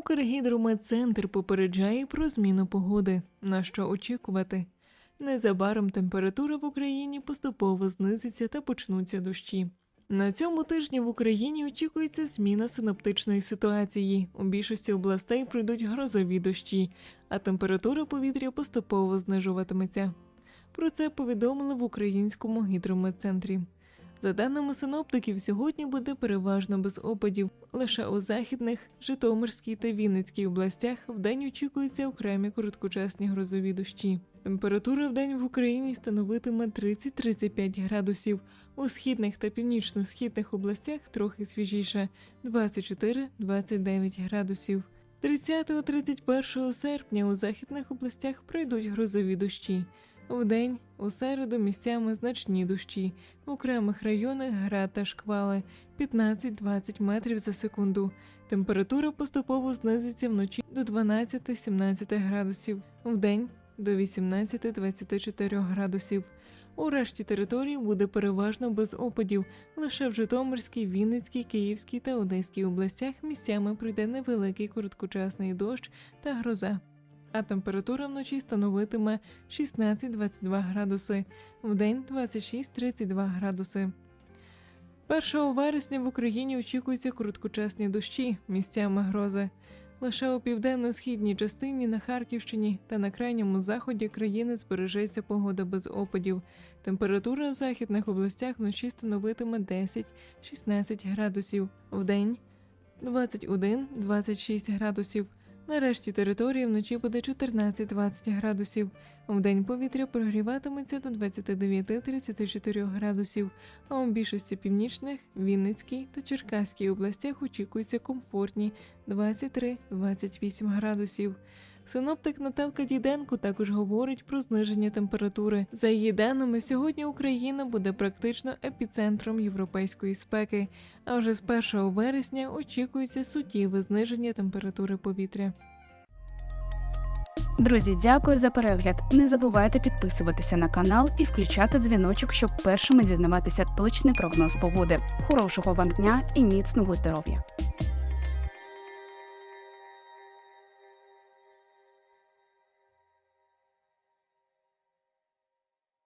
Укргідрометцентр попереджає про зміну погоди. На що очікувати? Незабаром температура в Україні поступово знизиться та почнуться дощі. На цьому тижні в Україні очікується зміна синоптичної ситуації. У більшості областей пройдуть грозові дощі, а температура повітря поступово знижуватиметься. Про це повідомили в українському гідрометцентрі. За даними синоптиків, сьогодні буде переважно без опадів. Лише у західних, Житомирській та Вінницькій областях вдень очікуються окремі короткочасні грозові дощі. Температура вдень в Україні становитиме 30-35 градусів. У східних та північно-східних областях трохи свіжіше 24-29 градусів. 30-31 серпня у західних областях пройдуть грозові дощі. Вдень у середу місцями значні дощі. В окремих районах град та шквали 15-20 метрів за секунду. Температура поступово знизиться вночі до 12-17 градусів, вдень до 18-24 градусів. У решті території буде переважно без опадів. Лише в Житомирській, Вінницькій, Київській та Одеській областях місцями пройде невеликий короткочасний дощ та гроза. А температура вночі становитиме 16-22 градуси, вдень 26-32 градуси. 1 вересня в Україні очікуються короткочасні дощі, місцями грози. Лише у південно-східній частині на Харківщині та на крайньому заході країни збережеться погода без опадів. Температура в західних областях вночі становитиме 10-16 градусів, вдень 21-26 градусів. На решті території вночі буде 14-20 градусів. Вдень повітря прогріватиметься до 29-34 градусів, а у більшості північних, Вінницькій та Черкаській областях очікуються комфортні 23-28 градусів. Синоптик Наталка Діденко також говорить про зниження температури. За її даними, сьогодні Україна буде практично епіцентром європейської спеки, а вже з 1 вересня очікується суттєве зниження температури повітря. Друзі, дякую за перегляд. Не забувайте підписуватися на канал і включати дзвіночок, щоб першими дізнаватися точний прогноз погоди. Хорошого вам дня і міцного здоров'я!